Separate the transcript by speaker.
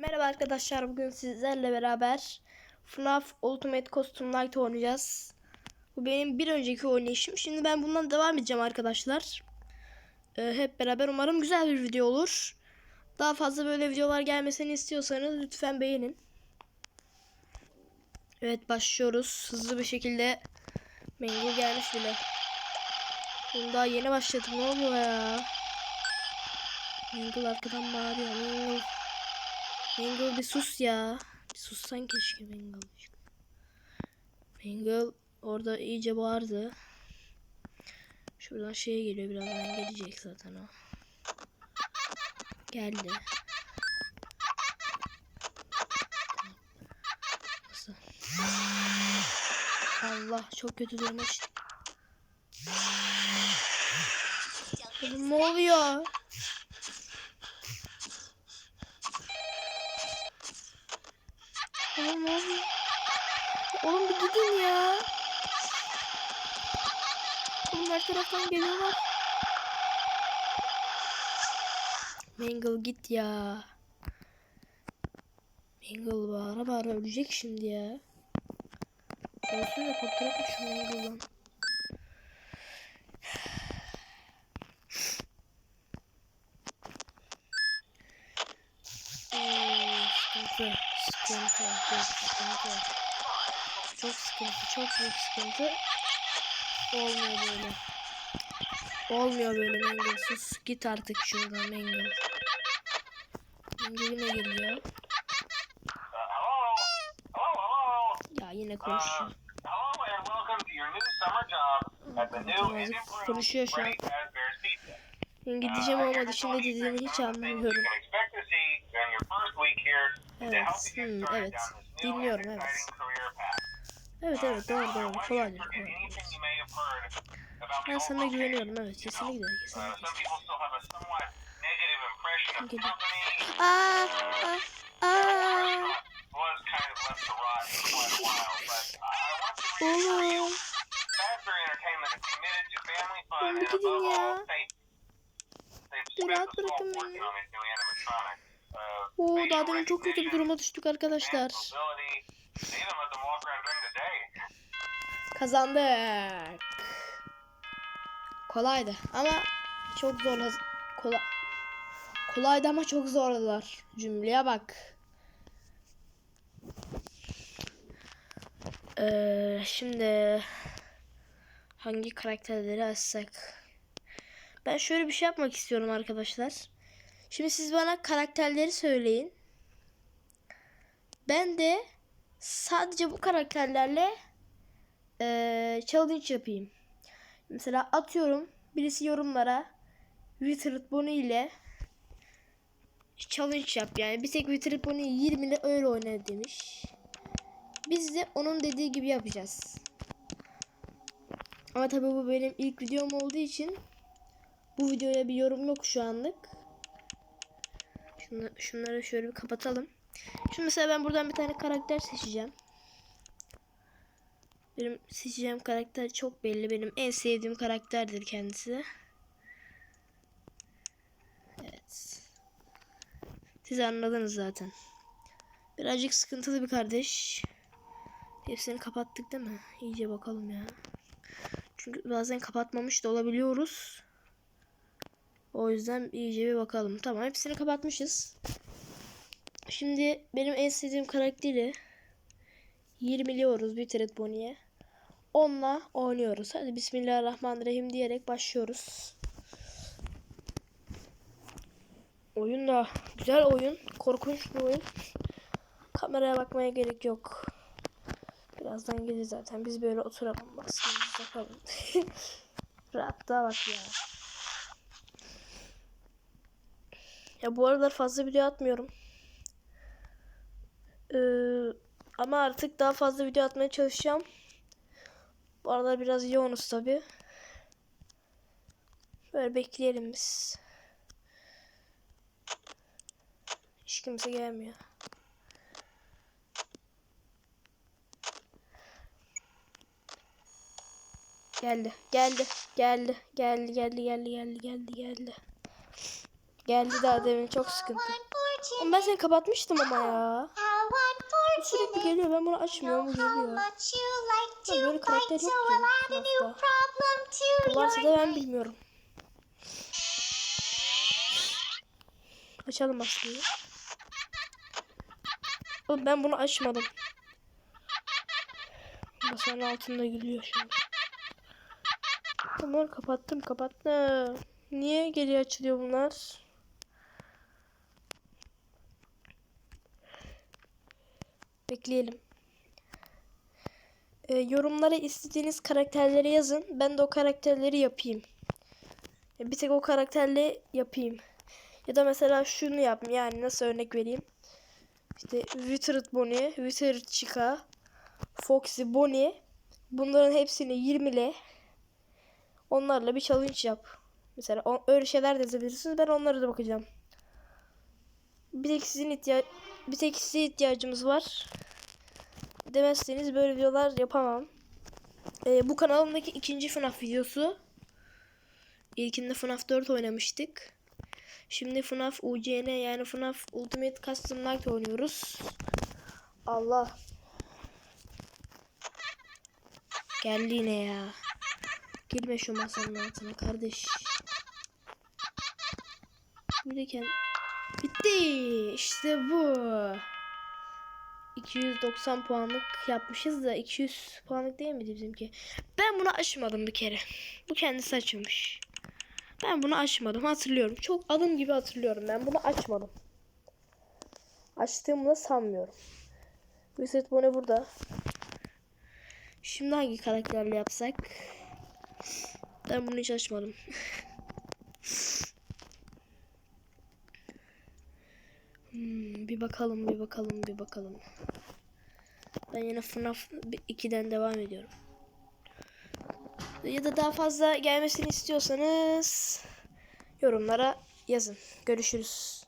Speaker 1: Merhaba arkadaşlar bugün sizlerle beraber FNAF Ultimate Costume Night oynayacağız. Bu benim bir önceki oynayışım. Şimdi ben bundan devam edeceğim arkadaşlar. Ee, hep beraber umarım güzel bir video olur. Daha fazla böyle videolar gelmesini istiyorsanız lütfen beğenin. Evet başlıyoruz. Hızlı bir şekilde Mango gelmiş bile. Bunu daha yeni başladım. Ne oluyor ya? Mango arkadan bağırıyor. Mango. Mangle bir sus ya. Bir sussan keşke Mangle. Mangle orada iyice bağırdı. Şuradan şeye geliyor birazdan gelecek zaten o. Geldi. Allah çok kötü durmuş. Ne oluyor? Ne oluyor? Oğlum bir gidin ya. Oğlum her taraftan geliyorlar. Mangle git ya. Mangle bağıra bağıra ölecek şimdi ya. Olsun da kurtulak şu Mangle'dan. sıkıntı. Çok sıkıntı, çok büyük sıkıntı. Olmuyor böyle. Olmuyor böyle Mengel. Sus git artık şuradan Mengel. Mengel'ime geliyor. Ya yine konuşuyor. Konuşuyor şu an. Gideceğim olmadı şimdi dediğini hiç anlamıyorum. Evet. Hmm, evet. Dinliyorum evet. Evet evet doğru doğru.
Speaker 2: Kolay diyor. Kolay.
Speaker 1: Ben sana güveniyorum evet. Kesinlikle kesinlikle.
Speaker 2: kesinlikle.
Speaker 1: Aa, aa, aa. Oğlum. Oğlum gidin ya. Rahat bırakın beni. Oo daha demin çok kötü bir duruma düştük arkadaşlar. Kazandık. Kolaydı ama çok zor. Kolay. Kolaydı ama çok zordular. Cümleye bak. Ee, şimdi hangi karakterleri açsak? Ben şöyle bir şey yapmak istiyorum arkadaşlar. Şimdi siz bana karakterleri söyleyin. Ben de sadece bu karakterlerle eee, challenge yapayım. Mesela atıyorum birisi yorumlara Withered Bonnie ile challenge yap yani bir tek Withered Bonnie 20 ile öyle oyna demiş. Biz de onun dediği gibi yapacağız. Ama tabii bu benim ilk videom olduğu için bu videoya bir yorum yok şu anlık. Şunu, şunları şöyle bir kapatalım. Şimdi mesela ben buradan bir tane karakter seçeceğim. Benim seçeceğim karakter çok belli. Benim en sevdiğim karakterdir kendisi. Evet. Siz anladınız zaten. Birazcık sıkıntılı bir kardeş. Hepsini kapattık değil mi? İyice bakalım ya. Çünkü bazen kapatmamış da olabiliyoruz. O yüzden iyice bir bakalım. Tamam hepsini kapatmışız. Şimdi benim en sevdiğim karakteri 20'liyoruz Withered Bonnie'ye. Onunla oynuyoruz. Hadi Bismillahirrahmanirrahim diyerek başlıyoruz. Oyun da güzel oyun. Korkunç bir oyun. Kameraya bakmaya gerek yok. Birazdan gelir zaten. Biz böyle oturalım. Baskımızı yapalım. Rahatlığa bak ya. Ya bu aralar fazla video atmıyorum. Ee, ama artık daha fazla video atmaya çalışacağım. Bu aralar biraz yoğunuz tabi. Böyle bekleyelim biz. Hiç kimse gelmiyor. Geldi. Geldi. Geldi. Geldi. Geldi. Geldi. Geldi. Geldi. Geldi. Geldi daha demin çok sıkıntı. Oğlum ben seni kapatmıştım ama ya. Sürekli geliyor ben bunu açmıyorum bu geliyor. Ya böyle karakter yok ki
Speaker 3: we'll add a new
Speaker 1: Minecraft'ta.
Speaker 3: problem to
Speaker 1: Varsa da ben bilmiyorum. Açalım aslında. Oğlum ben bunu açmadım. Masanın altında gülüyor şu an. Tamam kapattım kapattım. Niye geri açılıyor bunlar? Bekleyelim. Ee, yorumlara istediğiniz karakterleri yazın. Ben de o karakterleri yapayım. Ya Bir tek o karakterle yapayım. Ya da mesela şunu yapayım. Yani nasıl örnek vereyim? İşte Withered Bonnie, Withered Chica, Foxy Bonnie. Bunların hepsini 20 ile onlarla bir challenge yap. Mesela o- öyle şeyler de yazabilirsiniz. Ben onlara da bakacağım. Bir tek sizin ihtiya bir tek size ihtiyacımız var. Demezseniz böyle videolar yapamam. Ee, bu kanalımdaki ikinci FNAF videosu. İlkinde FNAF 4 oynamıştık. Şimdi FNAF UCN yani FNAF Ultimate Custom Night oynuyoruz. Allah. Geldi yine ya. Girme şu masanın altına kardeş. Bir de kend- Bitti. İşte bu. 290 puanlık yapmışız da 200 puanlık değil miydi bizimki? Ben bunu açmadım bir kere. Bu kendisi açılmış. Ben bunu açmadım hatırlıyorum. Çok adım gibi hatırlıyorum. Ben bunu açmadım. Açtığımı da sanmıyorum. Reset Bone burada. Şimdi hangi karakterle yapsak? Ben bunu hiç açmadım. Hmm, bir bakalım, bir bakalım, bir bakalım. Ben yine FNAF 2'den devam ediyorum. Ya da daha fazla gelmesini istiyorsanız yorumlara yazın. Görüşürüz.